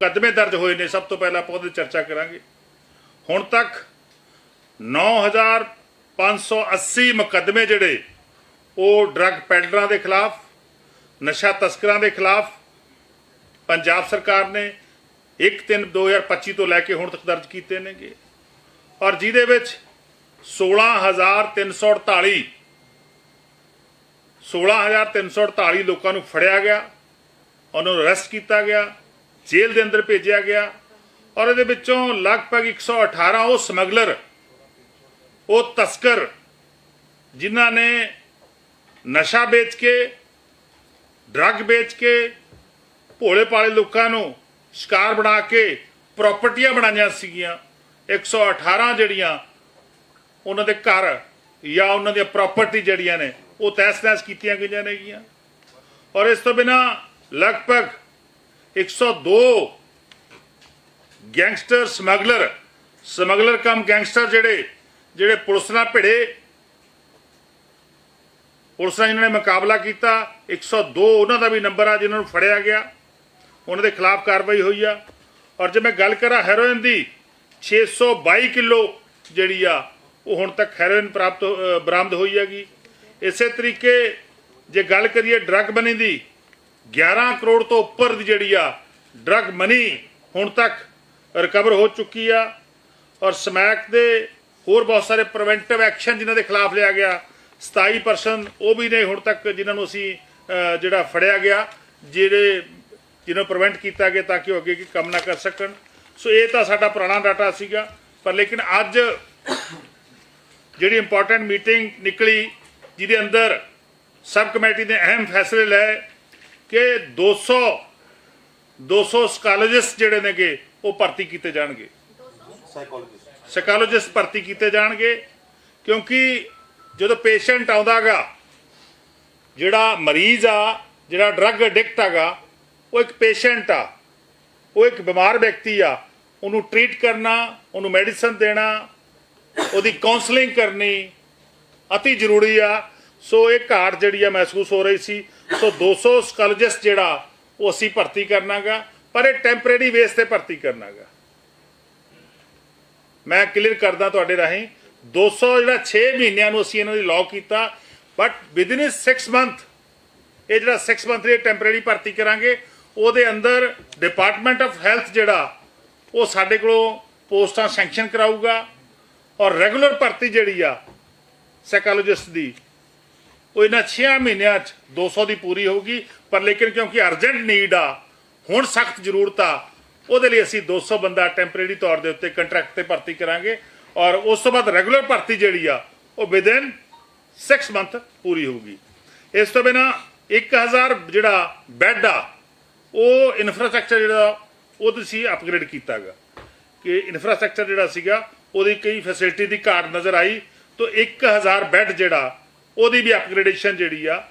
ਮੁਕੱਦਮੇ ਦਰਜ ਹੋਏ ਨੇ, ਸਭ ਤੋਂ ਪਹਿਲਾਂ ਆਪਾਂ ਉਹਦੀ ਚਰਚਾ ਕਰਾਂਗੇ। ਹੁਣ ਤੱਕ 9580 ਮੁਕੱਦਮੇ ਜਿਹੜੇ, ਉਹ ਡਰੱਗ ਪੈਡਲਰਾਂ ਦੇ ਖਿਲਾਫ, ਨਸ਼ਾ ਤਸਕਰਾਂ ਦੇ ਖਿਲਾਫ ਪੰਜਾਬ ਸਰਕਾਰ ਨੇ 1/3/2025 ਤੋਂ ਲੈ ਕੇ ਹੁਣ ਤੱਕ ਦਰਜ ਕੀਤੇ ਨੇਗੇ। ਔਰ ਜਿਹਦੇ ਵਿੱਚ 16348 16348 ਲੋਕਾਂ ਨੂੰ ਫੜਿਆ ਗਿਆ, ਉਹਨਾਂ ਨੂੰ ਅਰੈਸਟ ਕੀਤਾ ਗਿਆ ਜੇਲ੍ਹ ਦੇ ਅੰਦਰ ਭੇਜਿਆ ਗਿਆ ਔਰ ਇਹਦੇ ਵਿੱਚੋਂ ਲਗਭਗ 118 ਉਹ ਸਮਗਲਰ, ਉਹ ਤਸਕਰ, ਜਿਨ੍ਹਾਂ ਨੇ ਨਸ਼ਾ ਵੇਚ ਕੇ, ਡਰੱਗ ਵੇਚ ਕੇ, ਭੋਲੇ ਪਾਲੇ ਲੋਕਾਂ ਨੂੰ ਸ਼ਿਕਾਰ ਬਣਾ ਕੇ ਪ੍ਰਾਪਰਟੀਆਂ ਬਣਾਈਆਂ ਸੀਗੀਆਂ। 118 ਜਿਹੜੀਆਂ ਉਹਨਾਂ ਦੇ ਘਰ ਜਾਂ ਉਹਨਾਂ ਦੀਆਂ ਪ੍ਰਾਪਰਟੀ ਜਿਹੜੀਆਂ ਨੇ, ਉਹ ਤਹਿਸ-ਨਹਿਸ ਕੀਤੀਆਂ ਗਈਆਂ ਨੇਗੀਆਂ। ਔਰ ਇਸ ਤੋਂ ਬਿਨਾ ਲਗਭਗ 102 gangster smuggler smuggler cum gangster ਜਿਹੜੇ ਜਿਹੜੇ ਪੁਲਿਸ ਨਾਲ ਭਿੜੇ। ਪੁਲਿਸ ਨਾਲ ਇਹਨਾਂ ਨੇ ਮੁਕਾਬਲਾ ਕੀਤਾ 102 ਉਹਨਾਂ ਦਾ ਵੀ ਨੰਬਰ ਆ ਜਿਨ੍ਹਾਂ ਨੂੰ ਫੜਿਆ ਗਿਆ। ਉਹਨਾਂ ਦੇ ਖਿਲਾਫ ਕਾਰਵਾਈ ਹੋਈ ਆ। ਔਰ ਜੇ ਮੈਂ ਗੱਲ ਕਰਾਂ ਹੈਰੋਇਨ ਦੀ 622 ਕਿਲੋ ਜਿਹੜੀ ਆ, ਉਹ ਹੁਣ ਤੱਕ ਹੈਰੋਇਨ ਪ੍ਰਾਪਤ ਹੋ- ਬਰਾਮਦ ਹੋਈ ਹੈਗੀ। ਇਸੇ ਤਰੀਕੇ ਜੇ ਗੱਲ ਕਰੀਏ ਡਰੱਗ ਬਣੀ ਦੀ 11 ਕਰੋੜ ਤੋਂ ਉੱਪਰ ਦੀ ਜਿਹੜੀ ਆ ਡਰੱਗ ਮਨੀ ਹੁਣ ਤੱਕ ਰਿਕਵਰ ਹੋ ਚੁੱਕੀ ਆ ਔਰ ਸਮੈਕ ਦੇ ਹੋਰ ਬਹੁਤ ਸਾਰੇ ਪ੍ਰੀਵੈਂਟਿਵ ਐਕਸ਼ਨ ਜਿਨ੍ਹਾਂ ਦੇ ਖਿਲਾਫ ਲਿਆ ਗਿਆ 27 ਪਰਸਨ ਉਹ ਵੀ ਨੇ ਹੁਣ ਤੱਕ ਜਿਨ੍ਹਾਂ ਨੂੰ ਅਸੀਂ ਜਿਹੜਾ ਫੜਿਆ ਗਿਆ, ਜਿਹੜੇ ਜਿਹਨੂੰ ਪ੍ਰੀਵੈਂਟ ਕੀਤਾ ਗਿਆ ਤਾਂ ਕਿ ਉਹ ਅੱਗੇ ਕੀ ਕੰਮ ਨਾ ਕਰ ਸਕਣ। ਸੋ ਇਹ ਤਾਂ ਸਾਡਾ ਪੁਰਾਣਾ ਡਾਟਾ ਸੀਗਾ, ਪਰ ਲੇਕਿਨ ਅੱਜ ਜਿਹੜੀ ਇੰਪੋਰਟੈਂਟ ਮੀਟਿੰਗ ਨਿਕਲੀ, ਜਿਹਦੇ ਅੰਦਰ ਸਬ ਕਮੇਟੀ ਨੇ ਅਹਿਮ ਫੈਸਲੇ ਲਏ ਕਿ 200 200 ਸਕਾਲੋਜਿਸਟ ਜਿਹੜੇ ਨੇਗੇ ਉਹ ਭਰਤੀ ਕੀਤੇ ਜਾਣਗੇ। ਸਾਈਕੋਲੋਜਿਸਟ ਸਾਈਕੋਲੋਜਿਸਟ ਭਰਤੀ ਕੀਤੇ ਜਾਣਗੇ ਕਿਉਂਕਿ ਜਦੋਂ ਪੇਸ਼ੈਂਟ ਆਉਂਦਾਗਾ ਜਿਹੜਾ ਮਰੀਜ਼ ਆ ਜਿਹੜਾ ਡਰੱਗ ਐਡਿਕਟ ਹੈਗਾ ਉਹ ਇੱਕ ਪੇਸ਼ੈਂਟ ਆ ਉਹ ਇੱਕ ਬਿਮਾਰ ਵਿਅਕਤੀ ਆ ਉਹਨੂੰ ਟ੍ਰੀਟ ਕਰਨਾ ਉਹਨੂੰ ਮੈਡੀਸਨ ਦੇਣਾ ਉਹਦੀ ਕਾਉਂਸਲਿੰਗ ਕਰਨੀ ਅਤੀ ਜ਼ਰੂਰੀ ਆ। ਸੋ ਇਹ ਘਾਟ ਜਿਹੜੀ ਆ ਮਹਿਸੂਸ ਹੋ ਰਹੀ ਸੀ। ਸੋ 200 ਸਕਾਲੋਜਿਸਟ ਜਿਹੜਾ ਉਹ ਅਸੀਂ ਭਰਤੀ ਕਰਨਾਗਾ, ਪਰ ਇਹ ਟੈਂਪਰੇਰੀ ਬੇਸ ਤੇ ਭਰਤੀ ਕਰਨਾਗਾ। ਮੈਂ ਕਲੀਅਰ ਕਰਦਾ ਤੁਹਾਡੇ ਰਾਹੀਂ 200 ਜਿਹੜਾ 6 ਮਹੀਨਿਆਂ ਨੂੰ ਅਸੀਂ ਇਹਨਾਂ ਦੀ ਲਾਅ ਕੀਤਾ ਬਟ ਵਿਦਿਨ 6 ਮੰਥ ਇਹ ਜਿਹੜਾ 6 ਮੰਥ ਦੀ ਟੈਂਪਰੇਰੀ ਭਰਤੀ ਕਰਾਂਗੇ, ਉਹਦੇ ਅੰਦਰ ਡਿਪਾਰਟਮੈਂਟ ਆਫ ਹੈਲਥ ਜਿਹੜਾ, ਉਹ ਸਾਡੇ ਕੋਲੋਂ ਪੋਸਟਾਂ ਸੈਂਕਸ਼ਨ ਕਰਾਊਗਾ, ਔਰ ਰੈਗੂਲਰ ਭਰਤੀ ਜਿਹੜੀ ਆ ਸਾਈਕੋਲੋਜਿਸਟ ਦੀ ਉਹ ਇਹਨਾਂ 6 ਮਹੀਨਿਆਂ 'ਚ 200 ਦੀ ਪੂਰੀ ਹੋਊਗੀ, ਪਰ ਲੇਕਿਨ ਕਿਉਂਕਿ ਅਰਜੈਂਟ ਨੀਡ ਆ, ਹੁਣ ਸਖਤ ਜ਼ਰੂਰਤ ਆ, ਉਹਦੇ ਲਈ ਅਸੀਂ 200 ਬੰਦਾ ਟੈਂਪਰੇਰੀ ਤੌਰ ਦੇ ਉੱਤੇ ਕੰਟਰੈਕਟ ਤੇ ਭਰਤੀ ਕਰਾਂਗੇ ਔਰ ਉਸ ਤੋਂ ਬਾਅਦ ਰੈਗੂਲਰ ਭਰਤੀ ਜਿਹੜੀ ਆ, ਉਹ ਵਿਦਿਨ 6 ਮੰਥ ਪੂਰੀ ਹੋਊਗੀ। ਇਸ ਤੋਂ ਬਿਨਾ 1000 ਜਿਹੜਾ ਬੈੱਡ ਆ, ਉਹ ਇਨਫਰਾਸਟ੍ਰਕਚਰ ਜਿਹੜਾ, ਉਹ ਤੁਸੀਂ ਅਪਗ੍ਰੇਡ ਕੀਤਾਗਾ। ਕਿ ਇਨਫਰਾਸਟ੍ਰਕਚਰ ਜਿਹੜਾ ਸੀਗਾ, ਉਹਦੀ ਕਈ ਫੈਸਿਲਿਟੀ ਦੀ ਘਾਟ ਨਜ਼ਰ ਆਈ, ਤਾਂ 1000 ਬੈੱਡ ਜਿਹੜਾ ਉਹਦੀ ਵੀ ਅਪਗ੍ਰੇਡੇਸ਼ਨ ਜਿਹੜੀ ਆ,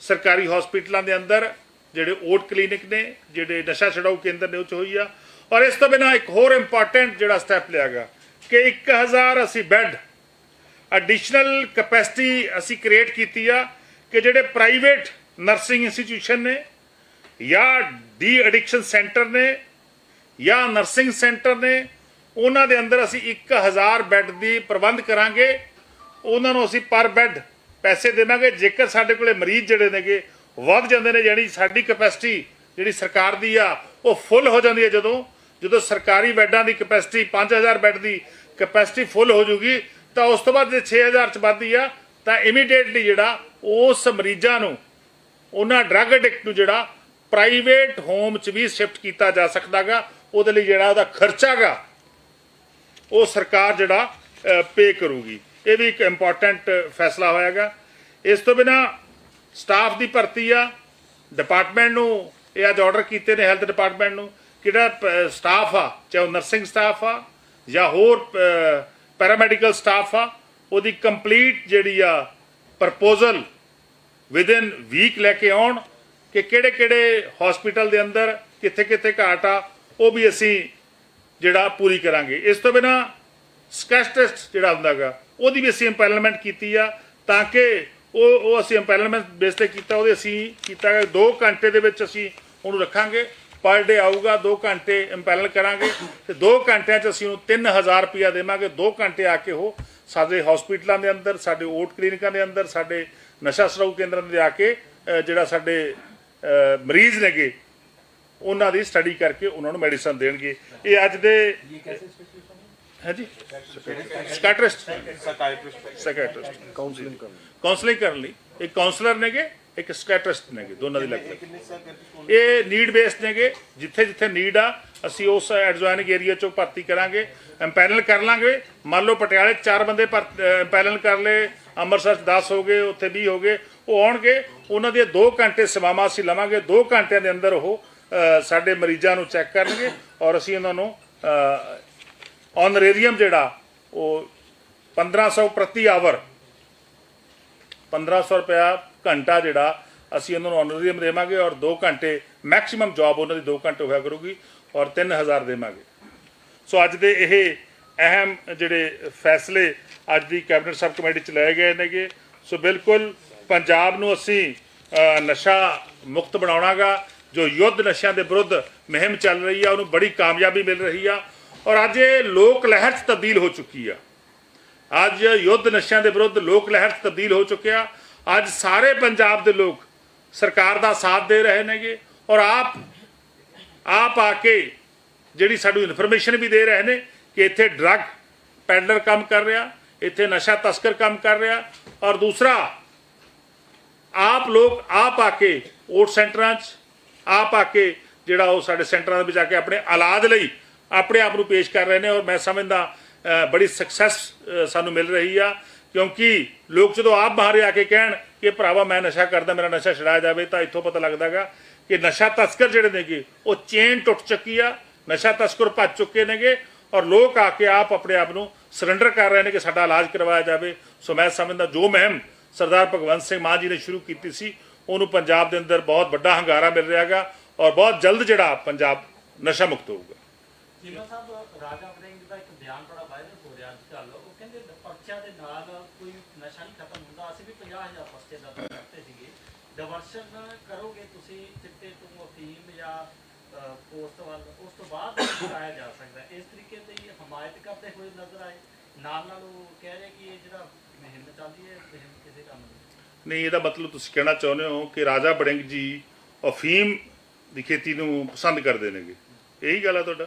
ਸਰਕਾਰੀ ਹਸਪੀਟਲਾਂ ਦੇ ਅੰਦਰ, ਜਿਹੜੇ ਓਟ ਕਲੀਨਿਕ ਨੇ, ਜਿਹੜੇ ਨਸ਼ਾ ਛਡਾਊ ਕੇਂਦਰ ਨੇ ਉਹ 'ਚ ਹੋਈ ਆ। ਔਰ ਇਸ ਤੋਂ ਬਿਨਾ ਇੱਕ ਹੋਰ ਇੰਪੋਰਟੈਂਟ ਜਿਹੜਾ ਸਟੈਪ ਲਿਆ ਗਿਆ ਕਿ 1000 ਅਸੀਂ ਬੈੱਡ ਐਡੀਸ਼ਨਲ ਕੈਪੈਸਿਟੀ ਅਸੀਂ ਕ੍ਰੀਏਟ ਕੀਤੀ ਆ ਕਿ ਜਿਹੜੇ ਪ੍ਰਾਈਵੇਟ ਨਰਸਿੰਗ ਇੰਸਟੀਟਿਊਸ਼ਨ ਨੇ ਜਾਂ ਡੀ ਐਡਿਕਸ਼ਨ ਸੈਂਟਰ ਨੇ ਜਾਂ ਨਰਸਿੰਗ ਸੈਂਟਰ ਨੇ, ਉਹਨਾਂ ਦੇ ਅੰਦਰ ਅਸੀਂ 1000 ਬੈੱਡ ਦੀ ਪ੍ਰਬੰਧ ਕਰਾਂਗੇ। ਉਹਨਾਂ ਨੂੰ ਅਸੀਂ ਪਰ ਬੈੱਡ ਪੈਸੇ ਦੇਵਾਂਗੇ। ਜੇਕਰ ਸਾਡੇ ਕੋਲੇ ਮਰੀਜ਼ ਜਿਹੜੇ ਨੇਗੇ, ਵੱਧ ਜਾਂਦੇ ਨੇ, ਯਾਨੀ ਸਾਡੀ ਕਪੈਸਿਟੀ ਜਿਹੜੀ ਸਰਕਾਰ ਦੀ ਆ, ਉਹ ਫੁੱਲ ਹੋ ਜਾਂਦੀ ਹੈ ਜਦੋਂ। ਜਦੋਂ ਸਰਕਾਰੀ ਬੈੱਡਾਂ ਦੀ ਕੈਪੈਸਿਟੀ 5000 ਬੈੱਡ ਦੀ ਕਪੈਸਿਟੀ ਫੁੱਲ ਹੋ ਜੂਗੀ, ਤਾਂ ਉਸ ਤੋਂ ਬਾਅਦ ਜੇ 6000 ਚ ਵੱਧਦੀ ਆ, ਤਾਂ ਇਮੀਡੀਏਟਲੀ ਜਿਹੜਾ ਉਸ ਮਰੀਜ਼ਾਂ ਨੂੰ, ਉਹਨਾਂ ਡਰੱਗ ਐਡਿਕਟ ਨੂੰ ਜਿਹੜਾ ਪ੍ਰਾਈਵੇਟ ਹੋਮ ਚ ਵੀ ਸ਼ਿਫਟ ਕੀਤਾ ਜਾ ਸਕਦਾਗਾ, ਉਹਦੇ ਲਈ ਜਿਹੜਾ ਉਹਦਾ ਖਰਚਾਗਾ ਉਹ ਸਰਕਾਰ ਜਿਹੜਾ ਪੇ ਕਰੂਗੀ। ਇਹ ਵੀ ਇੱਕ ਇੰਪੋਰਟੈਂਟ ਫੈਸਲਾ ਹੋਇਆਗਾ। ਇਸ ਤੋਂ ਬਿਨਾ ਸਟਾਫ ਦੀ ਭਰਤੀ ਆ ਡਿਪਾਰਟਮੈਂਟ ਨੂੰ ਇਹ ਅੱਜ ਆਰਡਰ ਕੀਤੇ ਨੇ ਹੈਲਥ ਡਿਪਾਰਟਮੈਂਟ ਨੂੰ, ਕਿਹੜਾ ਸਟਾਫ ਆ, ਚਾਹੇ ਉਹ ਨਰਸਿੰਗ ਸਟਾਫ ਆ, ਜਾਂ ਹੋਰ ਪੈਰਾਮੈਡੀਕਲ ਸਟਾਫ ਆ, ਉਹਦੀ ਕੰਪਲੀਟ ਜਿਹੜੀ ਆ ਪ੍ਰਪੋਜ਼ਲ ਵਿਦਿਨ ਵੀਕ ਲੈ ਕੇ ਆਉਣ ਕਿ ਕਿਹੜੇ ਕਿਹੜੇ ਹਸਪੀਟਲ ਦੇ ਅੰਦਰ ਕਿੱਥੇ ਕਿੱਥੇ ਘਾਟ ਆ, ਉਹ ਵੀ ਅਸੀਂ ਜਿਹੜਾ ਪੂਰੀ ਕਰਾਂਗੇ। ਇਸ ਤੋਂ ਬਿਨਾ ਸਕੈਸ ਟੈਸਟ ਜਿਹੜਾ ਹੁੰਦਾਗਾ ਉਹਦੀ ਵੀ ਅਸੀਂ ਇੰਪੈਨਲਮੈਂਟ ਕੀਤੀ ਆ, ਤਾਂ ਕਿ ਉਹ ਉਹ ਅਸੀਂ ਇੰਪੈਨਲਮੈਂਟ ਬੇਸ ਤੇ ਕੀਤਾ, ਉਹਦੇ ਅਸੀਂ ਕੀਤਾ 2 ਘੰਟੇ ਦੇ ਵਿੱਚ ਅਸੀਂ ਉਹਨੂੰ ਰੱਖਾਂਗੇ ਪਰ ਡੇ ਆਊਗਾ 2 ਘੰਟੇ ਇੰਪੈਨਲ ਕਰਾਂਗੇ, ਤੇ 2 ਘੰਟਿਆਂ 'ਚ ਅਸੀਂ ਉਹਨੂੰ 3000 ਰੁਪਇਆ ਦੇਵਾਂਗੇ 2 ਘੰਟੇ ਆ ਕੇ ਉਹ ਸਾਡੇ ਹਸਪੀਟਲਾਂ ਦੇ ਅੰਦਰ, ਸਾਡੇ ਓਟ ਕਲੀਨਿਕਾਂ ਦੇ ਅੰਦਰ, ਸਾਡੇ ਨਸ਼ਾ ਛੁਡਾਊ ਕੇਂਦਰਾਂ ਦੇ ਆ ਕੇ ਜਿਹੜਾ ਸਾਡੇ ਮਰੀਜ਼ ਨੇਗੇ, ਉਹਨਾਂ ਦੀ ਸਟੱਡੀ ਕਰਕੇ ਉਹਨਾਂ ਨੂੰ ਮੈਡੀਸਨ ਦੇਣਗੇ। ਇਹ ਅੱਜ ਦੇ ਹੈ ਜੀ ਸਕਾਟਰਿਸਟ. ਸੈਕਟਰਿਸਟ ਕਾਉਂਸਲਿੰਗ ਕਰਨ ਕਾਉਂਸਲਿੰਗ ਕਰਨ ਲਈ। ਇੱਕ ਕਾਉਂਸਲਰ ਨੇਗੇ ਇੱਕ ਸਕਾਟਰਿਸਟ ਨੇਗੇ ਦੋਨਾਂ ਦੀ ਲੱਗਦੀ? ਇਹ ਨੀਡ ਬੇਸਡ ਨੇਗੇ। ਜਿੱਥੇ ਜਿੱਥੇ ਨੀਡ ਆ ਅਸੀਂ ਉਸ ਐਡਜੋਇਨਿੰਗ ਏਰੀਆ ਚੋਂ ਭਰਤੀ ਕਰਾਂਗੇ ਐਮਪੈਨਲ ਕਰ ਲਾਂਗੇ। ਮੰਨ ਲਓ ਪਟਿਆਲੇ ਚਾਰ ਬੰਦੇ ਐਮਪੈਨਲ ਕਰ ਲਏ ਅੰਮ੍ਰਿਤਸਰ 'ਚ 10 ਹੋ ਗਏ ਉੱਥੇ 20 ਹੋ ਗਏ ਉਹ ਆਉਣਗੇ। ਉਹਨਾਂ ਦੀਆਂ 2 ਘੰਟੇ ਸੇਵਾਵਾਂ ਅਸੀਂ ਲਵਾਂਗੇ। 2 ਘੰਟਿਆਂ ਦੇ ਅੰਦਰ ਉਹ ਸਾਡੇ ਮਰੀਜ਼ਾਂ ਨੂੰ ਚੈੱਕ ਕਰਨਗੇ ਔਰ ਅਸੀਂ ਉਹਨਾਂ ਨੂੰ ਆਨਰੇਰੀਅਮ ਜਿਹੜਾ, ਉਹ 1500 ਪ੍ਰਤੀ ਆਵਰ 1500 ਰੁਪਇਆ ਘੰਟਾ ਜਿਹੜਾ, ਅਸੀਂ ਉਹਨਾਂ ਨੂੰ ਆਨਰੇਰੀਅਮ ਦੇਵਾਂਗੇ ਔਰ 2 ਘੰਟੇ ਮੈਕਸਿਮਮ ਜੌਬ ਉਹਨਾਂ ਦੀ 2 ਘੰਟੇ ਹੋਇਆ ਕਰੂਗੀ ਔਰ 3000 ਦੇਵਾਂਗੇ। ਸੋ ਅੱਜ ਦੇ ਇਹ ਅਹਿਮ ਜਿਹੜੇ ਫੈਸਲੇ ਅੱਜ ਦੀ ਕੈਬਨਿਟ ਸਬ ਕਮੇਟੀ ਚ ਲਏ ਗਏ ਨੇਗੇ। ਸੋ ਬਿਲਕੁਲ ਪੰਜਾਬ ਨੂੰ ਅਸੀਂ ਨਸ਼ਾ ਮੁਕਤ ਬਣਾਉਣਾਗਾ, ਜੋ ਯੁੱਧ ਨਸ਼ਿਆਂ ਦੇ ਵਿਰੁੱਧ ਮੁਹਿੰਮ ਚੱਲ ਰਹੀ ਆ, ਉਹਨੂੰ ਬੜੀ ਕਾਮਯਾਬੀ ਮਿਲ ਰਹੀ ਆ। ਔਰ ਅੱਜ ਇਹ ਲੋਕ ਲਹਿਰ ਚ ਤਬਦੀਲ ਹੋ ਚੁੱਕੀ ਆ। ਅੱਜ ਯੁੱਧ ਨਸ਼ਿਆਂ ਦੇ ਵਿਰੁੱਧ ਲੋਕ ਲਹਿਰ 'ਚ ਤਬਦੀਲ ਹੋ ਚੁੱਕਿਆ। ਅੱਜ ਸਾਰੇ ਪੰਜਾਬ ਦੇ ਲੋਕ ਸਰਕਾਰ ਦਾ ਸਾਥ ਦੇ ਰਹੇ ਨੇਗੇ ਔਰ ਆਪ ਆਪ ਆ ਕੇ ਜਿਹੜੀ ਸਾਨੂੰ ਇਨਫੋਰਮੇਸ਼ਨ ਵੀ ਦੇ ਰਹੇ ਨੇ ਕਿ ਇੱਥੇ ਡਰੱਗ ਪੈਡਲਰ ਕੰਮ ਕਰ ਰਿਹਾ, ਇੱਥੇ ਨਸ਼ਾ ਤਸਕਰ ਕੰਮ ਕਰ ਰਿਹਾ ਔਰ ਦੂਸਰਾ, ਆਪ ਲੋਕ ਆਪ ਆ ਕੇ ਓਟ ਸੈਂਟਰਾਂ 'ਚ, ਆਪ ਆ ਕੇ ਜਿਹੜਾ ਉਹ ਸਾਡੇ ਸੈਂਟਰਾਂ ਦੇ ਵਿੱਚ ਆ ਕੇ ਆਪਣੇ ਇਲਾਜ ਲਈ ਆਪਣੇ ਆਪ ਨੂੰ ਪੇਸ਼ ਕਰ ਰਹੇ ਨੇ ਔਰ ਮੈਂ ਸਮਝਦਾ ਬੜੀ ਸਕਸੈਸ ਸਾਨੂੰ ਮਿਲ ਰਹੀ ਆ। ਕਿਉਂਕਿ ਲੋਕ ਜਦੋਂ ਆਪ ਬਾਹਰ ਆ ਕੇ ਕਹਿਣ ਕਿ ਭਰਾਵਾ ਮੈਂ ਨਸ਼ਾ ਕਰਦਾ, ਮੇਰਾ ਨਸ਼ਾ ਛਡਾਇਆ ਜਾਵੇ, ਤਾਂ ਇੱਥੋਂ ਪਤਾ ਲੱਗਦਾਗਾ ਕਿ ਨਸ਼ਾ ਤਸਕਰ ਜਿਹੜੇ ਨੇਗੇ, ਉਹ ਚੇਨ ਟੁੱਟ ਚੁੱਕੀ ਆ, ਨਸ਼ਾ ਤਸਕਰ ਭੱਜ ਚੁੱਕੇ ਨੇਗੇ ਔਰ ਲੋਕ ਆ ਕੇ ਆਪ ਆਪਣੇ ਆਪ ਨੂੰ ਸਰੈਂਡਰ ਕਰ ਰਹੇ ਨੇ ਕਿ ਸਾਡਾ ਇਲਾਜ ਕਰਵਾਇਆ ਜਾਵੇ। ਸੋ ਮੈਂ ਸਮਝਦਾ, ਜੋ ਮਹਿਮ ਸਰਦਾਰ ਭਗਵੰਤ ਸਿੰਘ ਮਾਨ ਜੀ ਨੇ ਸ਼ੁਰੂ ਕੀਤੀ ਸੀ, ਉਹਨੂੰ ਪੰਜਾਬ ਦੇ ਅੰਦਰ ਬਹੁਤ ਵੱਡਾ ਹੰਗਾਰਾ ਮਿਲ ਰਿਹਾਗਾ ਔਰ ਬਹੁਤ ਜਲਦ ਜਿਹੜਾ ਪੰਜਾਬ ਨਸ਼ਾ ਮੁਕਤ ਹੋਊਗਾ। ਜਿਵੇਂ ਸਾਹਿਬ, ਰਾਜਾ ਵੜਿੰਗ ਦਾ ਇੱਕ ਬਿਆਨ ਬੜਾ ਵਾਇਰਲ ਹੋ ਰਿਹਾ ਅੱਜ ਕੱਲ੍ਹ। ਉਹ ਕਹਿੰਦੇ ਪਰਚਿਆਂ ਦੇ ਨਾਲ ਕੋਈ ਨਸ਼ਾ ਨਹੀਂ ਖਤਮ ਹੁੰਦਾ। ਅਸੀਂ ਵੀ 50000 ਪਰਚੇ ਦਾ ਕਰਤੇ ਸੀਗੇ। ਡਿਵਰਸ਼ਨ ਕਰੋਗੇ ਤੁਸੀਂ, ਚਿੱਟੇ ਤੋਂ ਅਫੀਮ ਜਾਂ ਪੋਸਟ ਵੱਲ, ਉਸ ਤੋਂ ਬਾਅਦ ਆਇਆ ਜਾ ਸਕਦਾ। ਇਸ ਤਰੀਕੇ ਦੀ ਹਮਾਇਤ ਕਰਦੇ ਹੋਏ ਨਜ਼ਰ ਆਏ। ਨਾਲ ਨਾਲ ਉਹ ਕਹਿ ਰਹੇ ਕਿ ਇਹ ਜਿਹੜਾ ਮੁਹਿੰਮ ਚੱਲਦੀ ਹੈ ਇਹ ਕਿਸੇ ਕੰਮ ਦੀ ਨਹੀਂ, ਇਹਦਾ ਮਤਲਬ ਤੁਸੀਂ ਕਹਿਣਾ ਚਾਹੁੰਦੇ ਹੋ ਕਿ ਰਾਜਾ ਬੜਿੰਗ ਜੀ ਅਫੀਮ ਦੀ ਖੇਤੀ ਨੂੰ ਪਸੰਦ ਕਰਦੇ ਨੇਗੇ। ਇਹੀ ਗੱਲ ਆ ਤੁਹਾਡਾ?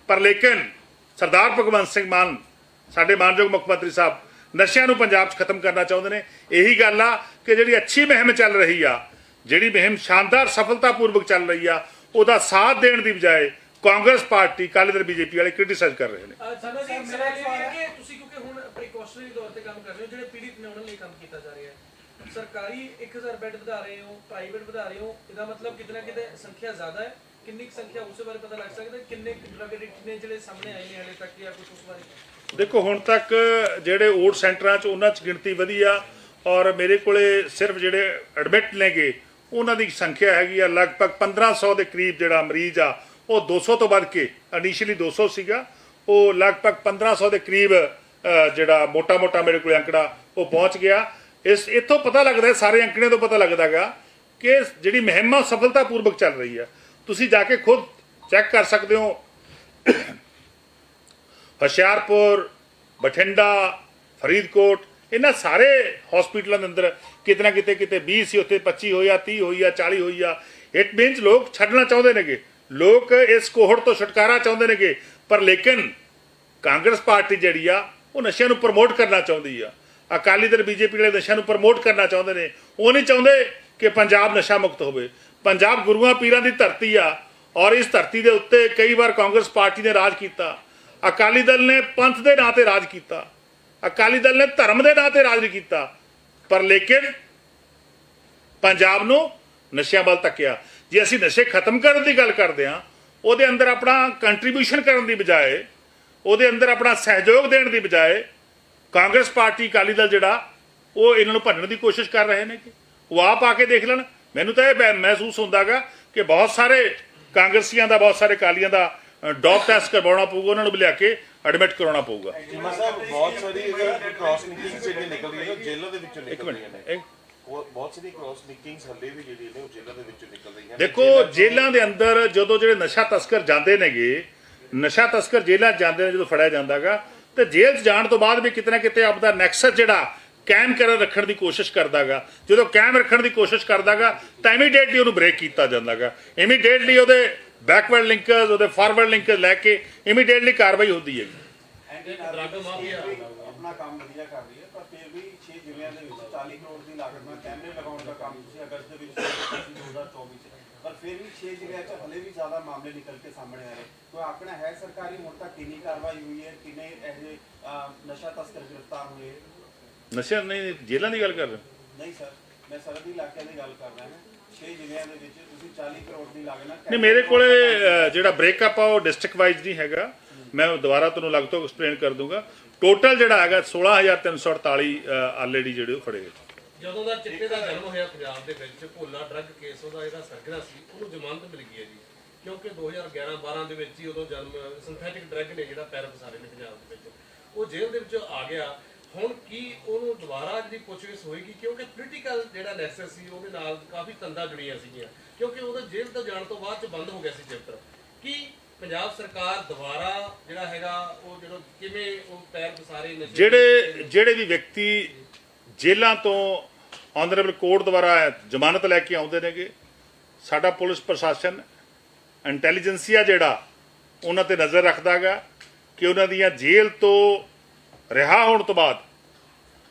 ਪਰ ਲੇਕਿਨ ਸਰਦਾਰ ਭਗਵੰਤ ਸਿੰਘ ਮਾਨ ਸਾਡੇ ਮਾਨਯੋਗ ਮੁੱਖ ਮੰਤਰੀ ਸਾਹਿਬ ਨਸ਼ਿਆਂ ਨੂੰ ਪੰਜਾਬ 'ਚ ਖਤਮ ਕਰਨਾ ਚਾਹੁੰਦੇ ਨੇ। ਇਹੀ ਗੱਲ ਆ ਕਿ ਜਿਹੜੀ ਅੱਛੀ ਮੁਹਿੰਮ ਚੱਲ ਰਹੀ ਆ ਜਿਹੜੀ ਮੁਹਿੰਮ ਸ਼ਾਨਦਾਰ ਸਫਲਤਾਪੂਰਵਕ ਚੱਲ ਰਹੀ ਆ ਉਹਦਾ ਸਾਥ ਦੇਣ ਦੀ ਬਜਾਏ ਕਾਂਗਰਸ ਪਾਰਟੀ ਕਾਲੀ ਦਲ ਬੀਜੇਪੀ ਵਾਲੇ ਕ੍ਰਿਟਿਸਾਈਜ਼ ਕਰ ਰਹੇ ਨੇ। ਸਾਨੂੰ ਜੀ ਮੇਰਾ ਇਹ ਸਵਾਲ ਹੈ ਕਿ ਤੁਸੀਂ ਕਿਉਂਕਿ ਹੁਣ ਪ੍ਰੀਕਾਸ਼ਨਰੀ ਤੌਰ ਤੇ ਕੰਮ ਕਰ ਰਹੇ ਹੋ ਜਿਹੜੇ ਪੀੜਿਤ ਨੇ ਉਹਨਾਂ ਲਈ ਕੰਮ ਕੀਤਾ ਜਾ ਰਿਹਾ ਹੈ। ਸਰਕਾਰੀ 1000 ਬੈੱਡ ਵਧਾ ਰਹੇ ਹੋ ਪ੍ਰਾਈਵੇਟ ਵਧਾ ਰਹੇ ਹੋ ਇਹਦਾ ਮਤਲਬ ਕਿਤੇ ਨਾ ਕਿਤੇ ਸੰਖਿਆ ਜ਼ਿਆਦਾ ਹੈ। ਕਿੰਨੀ ਕੁ ਸੰਖਿਆ ਉਸੇ ਬਾਰੇ ਪਤਾ ਲੱਗ ਸਕਦਾ? ਕਿੰਨੇ ਡਰਗ ਐਡਿਕਟ ਨੇ ਜਿਹੜੇ ਸਾਹਮਣੇ ਆਏ ਨੇ ਹਾਲੇ ਤੱਕ ਜਾਂ ਕੁਝ ਉਸ ਬਾਰੇ? ਦੇਖੋ, ਹੁਣ ਤੱਕ ਜਿਹੜੇ ਓਟ ਸੈਂਟਰਾਂ 'ਚ ਉਹਨਾਂ 'ਚ ਗਿਣਤੀ ਵਧੀ ਔਰ ਮੇਰੇ ਕੋਲੇ ਸਿਰਫ ਜਿਹੜੇ ਐਡਮਿਟ ਨੇਗੇ, ਉਹਨਾਂ ਦੀ ਸੰਖਿਆ ਹੈਗੀ ਆ ਲਗਭਗ 1500 ਦੇ ਕਰੀਬ ਜਿਹੜਾ ਮਰੀਜ਼ ਆ, ਉਹ 200 ਤੋਂ ਵੱਧ ਕੇ ਇਨੀਸ਼ੀਅਲੀ 200 ਸੀਗਾ। ਉਹ ਲਗਭਗ 1500 ਦੇ ਕਰੀਬ ਜਿਹੜਾ ਮੋਟਾ-ਮੋਟਾ ਮੇਰੇ ਕੋਲ ਅੰਕੜਾ, ਉਹ ਪਹੁੰਚ ਗਿਆ। ਇਸ, ਇੱਥੋਂ ਪਤਾ ਲੱਗਦਾ, ਸਾਰੇ ਅੰਕੜੇ ਤੋਂ ਪਤਾ ਲੱਗਦਾਗਾ ਕਿ ਜਿਹੜੀ ਮੁਹਿੰਮ ਆ ਸਫਲਤਾਪੂਰਵਕ ਚੱਲ ਰਹੀ ਆ। ਤੁਸੀਂ ਜਾ ਕੇ ਖੁਦ ਚੈੱਕ ਕਰ ਸਕਦੇ ਹੋ। ਹੁਸ਼ਿਆਰਪੁਰ, ਬਠਿੰਡਾ, ਫਰੀਦਕੋਟ, ਇਹਨਾਂ ਸਾਰੇ ਹਸਪੀਟਲਾਂ ਦੇ ਅੰਦਰ ਕਿਤੇ ਨਾ ਕਿਤੇ ਕਿਤੇ 20 ਸੀ, ਉੱਥੇ 25 ਹੋਈ ਆ 30 ਹੋਈ 40 ਹੋਈ ਆ। ਇਟ ਮੀਨਸ ਲੋਕ ਛੱਡਣਾ ਚਾਹੁੰਦੇ ਨੇਗੇ। ਲੋਕ ਇਸ ਕੋਹੜ ਤੋਂ ਛੁਟਕਾਰਾ ਚਾਹੁੰਦੇ ਨੇਗੇ। ਪਰ ਲੇਕਿਨ ਕਾਂਗਰਸ ਪਾਰਟੀ ਜਿਹੜੀ ਆ, ਉਹ ਨਸ਼ਿਆਂ ਨੂੰ ਪ੍ਰਮੋਟ ਕਰਨਾ ਚਾਹੁੰਦੀ ਆ। ਅਕਾਲੀ ਦਲ, ਬੀਜੇਪੀ ਵਾਲੇ ਨਸ਼ਿਆਂ ਨੂੰ ਪ੍ਰਮੋਟ ਕਰਨਾ ਚਾਹੁੰਦੇ ਨੇ। ਉਹ ਨਹੀਂ ਚਾਹੁੰਦੇ ਕਿ ਪੰਜਾਬ ਨਸ਼ਾ ਮੁਕਤ ਹੋਵੇ। ਪੰਜਾਬ ਗੁਰੂਆਂ ਪੀਰਾਂ ਦੀ ਧਰਤੀ ਆ ਔਰ ਇਸ ਧਰਤੀ ਦੇ ਉੱਤੇ ਕਈ ਵਾਰ ਕਾਂਗਰਸ ਪਾਰਟੀ ਨੇ ਰਾਜ ਕੀਤਾ। ਅਕਾਲੀ ਦਲ ਨੇ ਪੰਥ ਦੇ ਨਾਂ ਤੇ ਰਾਜ ਕੀਤਾ। ਅਕਾਲੀ ਦਲ ਨੇ ਧਰਮ ਦੇ ਨਾਂ ਤੇ ਰਾਜ ਨਹੀਂ ਕੀਤਾ। ਪਰ ਲੇਕਿਨ ਪੰਜਾਬ ਨੂੰ ਨਸ਼ਿਆਂ ਵੱਲ ਤੱਕਿਆ ਜੇ ਅਸੀਂ ਨਸ਼ੇ ਖਤਮ ਕਰਨ ਦੀ ਗੱਲ ਕਰਦੇ ਹਾਂ, ਉਹਦੇ ਅੰਦਰ ਆਪਣਾ ਕੰਟਰੀਬਿਊਸ਼ਨ ਕਰਨ ਦੀ ਬਜਾਏ, ਉਹਦੇ ਅੰਦਰ ਆਪਣਾ ਸਹਿਯੋਗ ਦੇਣ ਦੀ ਬਜਾਏ, ਕਾਂਗਰਸ ਪਾਰਟੀ ਅਕਾਲੀ ਦਲ ਜਿਹੜਾ, ਉਹ ਇਹਨਾਂ ਨੂੰ ਭੰਨਣ ਦੀ ਕੋਸ਼ਿਸ਼ ਕਰ ਰਹੇ ਨੇ ਕਿ ਉਹ ਆਪ ਆ ਕੇ ਦੇਖ ਲੈਣ। ਮੈਨੂੰ ਤਾਂ ਇਹ ਮਹਿਸੂਸ ਹੁੰਦਾਗਾ ਕਿ ਬਹੁਤ ਸਾਰੇ ਕਾਂਗਰਸੀਆਂ ਦਾ ਬਹੁਤ ਸਾਰੇ ਅਕਾਲੀਆਂ ਦਾ ਡੌਪ ਟੈਸਟ ਕਰਵਾਉਣਾ ਪਊਗਾ ਉਹਨਾਂ ਨੂੰ ਲਿਆ ਕੇ ਐਡਮਿਟ ਕਰਾਉਣਾ ਪਊਗਾ। ਚੀਮਾ ਸਾਹਿਬ ਬਹੁਤ ਸਾਰੀ ਅਗਰ ਕ੍ਰਾਸ ਨਿਕਿੰਗਸ ਜਿਹੜੀਆਂ ਨਿਕਲ ਰਹੀਆਂ ਉਹ ਜੇਲ੍ਹਾਂ ਦੇ ਵਿੱਚੋਂ ਇੱਕ ਨਿਕਲ ਮਿੰਟ ਰਹੀਆਂ ਨੇ। ਇੱਕ ਉਹ ਬਹੁਤ ਸਾਰੀ ਕ੍ਰਾਸ ਨਿਕਿੰਗਸ ਹੱਲੇ ਵੀ ਜਿਹੜੀਆਂ ਨੇ ਉਹ ਜੇਲ੍ਹਾਂ ਦੇ ਵਿੱਚੋਂ ਨਿਕਲ ਰਹੀਆਂ ਨੇ। ਦੇਖੋ ਜੇਲ੍ਹਾਂ ਦੇ ਅੰਦਰ ਜਦੋਂ ਜਿਹੜੇ ਨਸ਼ਾ ਤਸਕਰ ਜਾਂਦੇ ਨੇਗੇ ਨਸ਼ਾ ਤਸਕਰ ਜੇਲ੍ਹਾਂ ਜਾਂਦੇ ਨੇ ਜਦੋਂ ਫੜਿਆ ਜਾਂਦਾਗਾ ਤੇ ਜੇਲ੍ਹ 'ਚ ਜਾਣ ਤੋਂ ਬਾਅਦ ਵੀ ਕਿਤੇ ਨਾ ਕਿਤੇ ਆਪਦਾ ਨੈਕਸਸ ਜਿਹੜਾ ਕਾਇਮ ਕਰ ਰੱਖਣ ਦੀ ਕੋਸ਼ਿਸ਼ ਕਰਦਾਗਾ। ਜਦੋਂ ਕਾਇਮ ਰੱਖਣ ਦੀ ਕੋਸ਼ਿਸ਼ ਕਰਦਾਗਾ ਤਾਂ ਇਮੀਡੀਏਟਲੀ ਉਹਨੂੰ ਬ੍ਰੇਕ ਕੀਤਾ ਜਾਂਦਾਗਾ। ਇਮੀਡੀਏਟਲੀ ਉਹਦੇ ਬੈਕਵਰਡ ਲਿੰਕਰਸ ਉਹਦੇ ਫਾਰਵਰਡ ਲਿੰਕਰਸ ਲੈ ਕੇ ਇਮੀਡੀਏਟਲੀ ਕਾਰਵਾਈ ਹੁੰਦੀ ਹੈ ਆਪਣਾ ਕੰਮ ਵਧੀਆ ਕਰ ਰਹੀ ਹੈ ਪਰ ਫਿਰ ਵੀ 6 ਜ਼ਿਲ੍ਹਿਆਂ ਦੇ ਵਿੱਚ 40 ਕਰੋੜ ਦੀ ਲਾਗਤ ਨਾਲ ਕੈਮਰੇ ਲਗਾਉਣ ਦਾ ਕੰਮ ਤੁਸੀਂ ਅਗਸਤ ਦੇ ਵਿੱਚ ਸ਼ੁਰੂ ਕੀਤਾ ਸੀ 2024 ਚ ਪਰ ਫਿਰ ਵੀ 6 ਜ਼ਿਲ੍ਹਿਆਂ 'ਚ ਹਲੇ ਵੀ ਜ਼ਿਆਦਾ ਮਾਮਲੇ ਨਿਕਲ ਕੇ ਸਾਹਮਣੇ ਆ ਰਹੇ। ਕੋਈ ਆਂਕੜਾ ਹੈ ਸਰਕਾਰੀ ਹੁਣ ਤੱਕ ਕਿੰਨੀ ਕਾਰਵਾਈ ਹੋਈ ਹੈ ਕਿੰਨੇ ਇਹੋ ਨਸ਼ਾ ਤਸਕਰ ਗ੍ਰਿਫਤਾਰ ਹੋਏ? ਨਸ਼ਾ ਨਹੀਂ ਜੇਲ੍ਹਾਂ ਦੀ ਗੱਲ ਕਰ ਰਹੇ ਹੋ? ਨਹੀਂ ਸਰ ਮੈਂ ਸਰਹੱਦੀ ਇਲਾਕਿਆਂ ਦੀ ਗੱਲ ਕਰ ਰਿਹਾ ਹਾਂ। 6 ਜ਼ਿਲ੍ਹਿਆਂ ਦੇ ਵਿੱਚ ਤੁਸੀਂ 40 ਕਰੋੜ ਦੀ ਲਾਗਤ ਨਾਲ ਨਹੀਂ ਮੇਰੇ ਕੋਲੇ ਅ, ਜਿਹੜਾ ਬ੍ਰੇਕਅਪ ਆ ਉਹ ਡਿਸਟ੍ਰਿਕਟ ਵਾਈਜ਼ ਨਹੀਂ ਹੈਗਾ। ਮੈਂ ਉਹ ਦੁਬਾਰਾ ਤੁਹਾਨੂੰ ਲੱਗ ਤੋਂ ਐਕਸਪਲੇਨ ਕਰ ਦੂੰਗਾ। ਟੋਟਲ ਜਿਹੜਾ ਹੈਗਾ 16348 ਆਲਰੇਡੀ ਜਿਹੜੇ ਉਹ ਫੜੇ ਗਏ। ਜਦੋਂ ਦਾ ਚਿੱਟੇ ਦਾ ਜਨਮ ਹੋਇਆ ਪੰਜਾਬ ਦੇ ਵਿੱਚ ਭੋਲਾ ਡਰੱਗ ਕੇਸ ਉਹਦਾ ਜਿਹੜਾ ਸਰਗਨਾ ਸੀ ਉਹਨੂੰ ਜ਼ਮਾਨਤ ਮਿਲ ਗਈ ਹੈ ਜੀ। ਕਿਉਂਕਿ 2011-12 ਦੇ ਵਿੱਚ ਹੀ ਉਦੋਂ ਜਨਮ ਸਿੰਥੈਟਿਕ ਡਰੱਗ ਨੇ ਜਿਹੜਾ ਪੈਰ ਪਸਾਰੇ ਨੇ ਪੰਜਾਬ ਦੇ ਵਿੱਚ। ਉਹ ਜੇਲ੍ਹ ਦੇ ਵਿੱਚ ਆ ਗਿਆ। ਹੁਣ ਕੀ ਉਹਨੂੰ ਦੁਬਾਰਾ ਜਿਹੜੀ ਪੁੱਛਗਿੱਛ ਹੋਏਗੀ ਕਿਉਂਕਿ ਪੋਲੀਟੀਕਲ ਜਿਹੜਾ ਨੈਕਸਸ ਸੀ ਉਹਦੇ ਨਾਲ ਕਾਫੀ ਤੰਦਾਂ ਜੁੜੀਆਂ ਸੀਗੀਆਂ। ਕਿਉਂਕਿ ਉਹਦਾ ਜੇਲ੍ਹ ਤੋਂ ਜਾਣ ਤੋਂ ਬਾਅਦ ਚ ਬੰਦ ਹੋ ਗਿਆ ਸੀ ਚੈਪਟਰ ਕੀ ਪੰਜਾਬ ਸਰਕਾਰ ਦੁਬਾਰਾ ਜਿਹੜਾ ਹੈਗਾ ਉਹ ਜਿਹੜਾ ਕਿਵੇਂ ਉਹ ਪੈਰ ਪਸਾਰੇ ਨਸ਼ੇ ਜਿਹੜੇ ਜਿਹੜੇ ਵੀ ਵਿਅਕਤੀ ਜੇਲ੍ਹਾਂ ਤੋਂ ਆਨਰੇਬਲ ਕੋਰਟ ਦੁਆਰਾ ਜ਼ਮਾਨਤ ਲੈ ਕੇ ਆਉਂਦੇ ਨੇਗੇ ਸਾਡਾ ਪੁਲਿਸ ਪ੍ਰਸ਼ਾਸਨ ਇੰਟੈਲੀਜੈਂਸੀਆ ਜਿਹੜਾ ਉਹਨਾਂ ਤੇ ਨਜ਼ਰ ਰੱਖਦਾਗਾ ਕਿ ਉਹਨਾਂ ਦੀਆਂ ਜੇਲ੍ਹ ਤੋਂ ਰਿਹਾ ਹੋਣ ਤੋਂ ਬਾਅਦ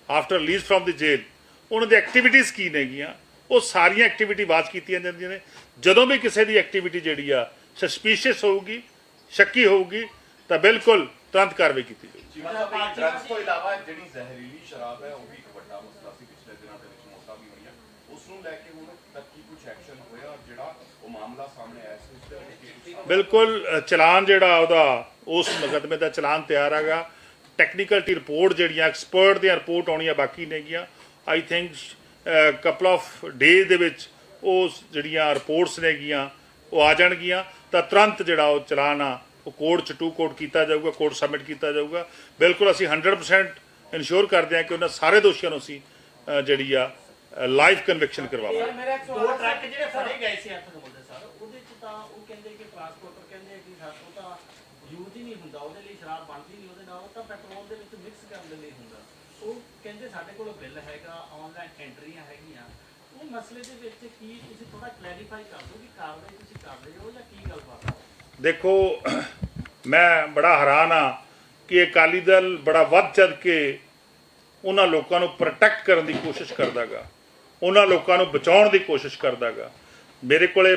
ਆਫਟਰ ਰਿਲੀਜ਼ ਫਰਮ ਦੀ ਜੇਲ੍ਹ ਉਹਨਾਂ ਦੀ ਐਕਟੀਵਿਟੀਜ਼ ਕੀ ਨੇਗੀਆਂ? ਉਹ ਸਾਰੀਆਂ ਐਕਟੀਵਿਟੀ ਵਾਚ ਕੀਤੀਆਂ ਜਾਂਦੀਆਂ ਨੇ। ਜਦੋਂ ਵੀ ਕਿਸੇ ਦੀ ਐਕਟੀਵਿਟੀ ਜਿਹੜੀ ਆ ਸਸਪੀਸ਼ੀਅਸ ਹੋਊਗੀ ਸ਼ੱਕੀ ਹੋਊਗੀ ਤਾਂ ਬਿਲਕੁਲ ਤੁਰੰਤ ਕਾਰਵਾਈ ਕੀਤੀ ਜਾਊਗੀ। ਡਰੱਗਸ ਤੋਂ ਇਲਾਵਾ ਜਿਹੜੀ ਜ਼ਹਿਰੀਲੀ ਸ਼ਰਾਬ ਹੈ ਉਹ ਵੀ ਇੱਕ ਵੱਡਾ ਮਸਲਾ ਸੀ ਪਿਛਲੇ ਦਿਨਾਂ ਦੇ ਵਿੱਚ ਮੌਤਾਂ ਵੀ ਹੋਈਆਂ। ਉਸ ਨੂੰ ਲੈ ਕੇ ਹੁਣ ਤੱਕ ਕੀ ਕੁਝ ਐਕਸ਼ਨ ਹੋਇਆ ਔਰ ਜਿਹੜਾ ਉਹ ਮਾਮਲਾ ਸਾਹਮਣੇ ਆਇਆ ਸੀ ਉਸ ਦੇ ਵਿੱਚ ਕੀ ਤੁਸੀਂ ਬਿਲਕੁਲ ਚਲਾਨ ਜਿਹੜਾ ਉਹਦਾ ਉਸ ਮੁਕੱਦਮੇ ਦਾ ਚਲਾਨ ਤਿਆਰ ਹੈਗਾ। ਟੈਕਨੀਕਲ ਟੀ ਰਿਪੋਰਟ ਜਿਹੜੀਆਂ ਐਕਸਪਰਟ ਦੀਆਂ ਰਿਪੋਰਟ ਆਉਣੀਆਂ ਬਾਕੀ ਨੇਗੀਆਂ। I think couple of days ਦੇ ਵਿੱਚ ਉਹ ਜਿਹੜੀਆਂ ਰਿਪੋਰਟਸ ਨੇਗੀਆਂ ਉਹ ਆ ਜਾਣਗੀਆਂ। ਤਾਂ ਤੁਰੰਤ ਜਿਹੜਾ ਉਹ ਚਲਾਨ ਆ ਉਹ ਕੋਰਟ ਚ ਟੂ ਕੋਰਟ ਕੀਤਾ ਜਾਊਗਾ ਕੋਰਟ ਸਬਮਿਟ ਕੀਤਾ ਜਾਊਗਾ। ਬਿਲਕੁਲ ਅਸੀਂ 100% ਇਨਸ਼ੋਰ ਕਰਦੇ ਹਾਂ ਕਿ ਉਹਨਾਂ ਸਾਰੇ ਦੋਸ਼ੀਆਂ ਨੂੰ ਅਸੀਂ ਜਿਹੜੀ ਆ ਲਾਈਵ ਕਨਵਿਕਸ਼ਨ ਕਰਵਾਵਾਂਗੇ। ਦੋ ਟਰੱਕ ਜਿਹੜੇ ਫੜੇ ਗਏ ਸੀ 8 ਨੰਬਰ ਸਰ ਉਹਦੇ ਚ ਤਾਂ ਉਹ ਕਹਿੰਦੇ ਕਿ ਟਰਾਂਸਪੋਰਟਰ ਕਹਿੰਦੇ ਕਿ ਸਾਡੇ ਉਹ ਤਾਂ ਯੂਜ਼ ਹੀ ਨਹੀਂ ਹੁੰਦਾ ਉਹਦੇ ਲਈ ਸ਼ਰਾਬ ਬਣਦੀ ਨਹੀਂ ਉਹਦੇ ਨਾਲ ਉਹ ਤਾਂ ਪੈਟਰੋਲ ਦੇ ਵਿੱਚ ਮਿਕਸ ਕਰਨ ਦੇ ਲਈ ਹੁੰਦਾ। ਉਹ ਕਹਿੰਦੇ ਸਾਡੇ ਕੋਲ ਬਿੱਲ ਹੈਗਾ ਆਨਲਾਈਨ ਐਂਟਰੀਆਂ ਹੈਗੀਆਂ। ਉਹ ਮਸਲੇ ਦੇ ਵਿੱਚ ਕੀ ਤੁਸੀਂ ਥੋੜਾ ਕਲੈਰੀਫਾਈ ਕਰ ਦਿਓ ਕਿ ਕਾਰਵਾਈ ਤੁਸੀਂ ਕਰ ਰਹੇ ਹੋ ਜਾਂ ਕੀ ਗੱਲਬਾਤ ਹੈ? ਦੇਖੋ, ਮੈਂ ਬੜਾ ਹੈਰਾਨ ਆ ਕਿ ਅਕਾਲੀ ਦਲ ਬੜਾ ਵੱਧ ਚੜ ਕੇ ਉਹਨਾਂ ਲੋਕਾਂ ਨੂੰ ਪ੍ਰੋਟੈਕਟ ਕਰਨ ਦੀ ਕੋਸ਼ਿਸ਼ ਕਰਦਾਗਾ। ਉਹਨਾਂ ਲੋਕਾਂ ਨੂੰ ਬਚਾਉਣ ਦੀ ਕੋਸ਼ਿਸ਼ ਕਰਦਾਗਾ। ਮੇਰੇ ਕੋਲੇ